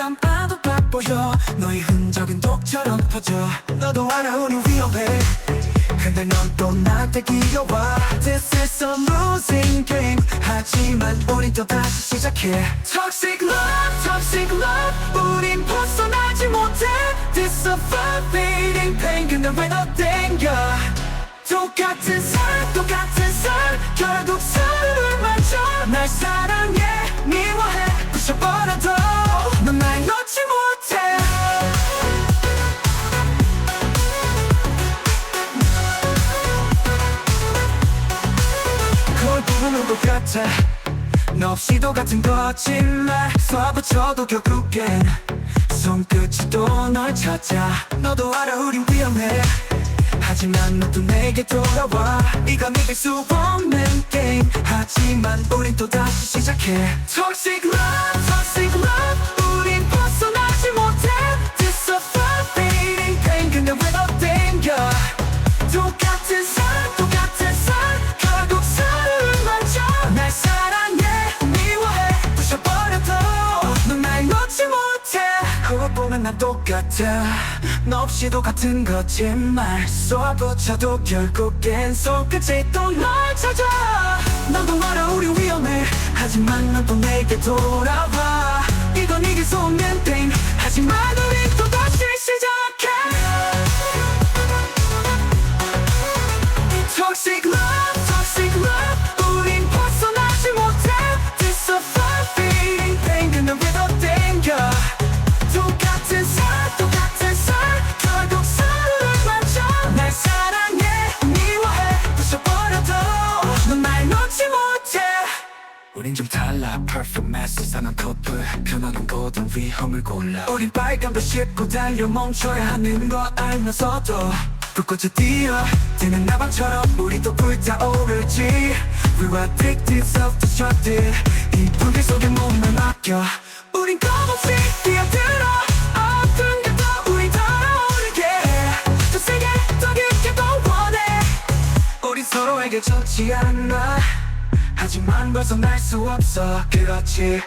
건 나도 바보여. 너의 흔적은 독처럼 퍼져. 너도 알아 우리 위험해. 근데 넌 또 나한테 기어와. This is a losing game. 하지만 우린 또 다시 시작해. Toxic love, toxic love. 우린 벗어나지 못해. This is a forbidding pain 근데 왜너 땡겨? 똑같은 삶, 똑같은 삶 결국 서로를 맞춰. 날 사랑해. 미워. 부르는 것 같아 너 없이도 같은 거짓말 쏴붙여도 결국엔 손끝이 또 널 찾아 너도 알아 우린 위험해. 하지만 너도 내게 돌아와. 이건 이길 수 없는 게임. 하지만 우린 또 다시 시작해. Toxic love, toxic love. 우린 벗어나지 못해. This a fading pain 근데 왜너 땡겨? 똑같은 같아. 너 없이도 같은 거짓말. 쏘아붙여도 결국엔 손끝이 또 널 찾아. 너도 알아 우리 위험해. 하지만 넌 또 내게 돌아와. 이건 이길 수 없는 게임. 하지만 우린 좀 달라. Perfect mess 이상한 커플 변하는 거든 위험을 골라. 우린 빨간불 싣고 달려 멈춰야 하는 거 알면서도 불꽃을 띄어. 뛰는 나방처럼 우리도 불타오르지. We were addicted, self-destructive 이 불길 속에 몸을 맡겨. 우린 겁없이 뛰어들어. 더 세게 더 깊게 더 원해. 우리 서로에게 젖지 않아 하지만 벗어날 수 없어. 그렇지.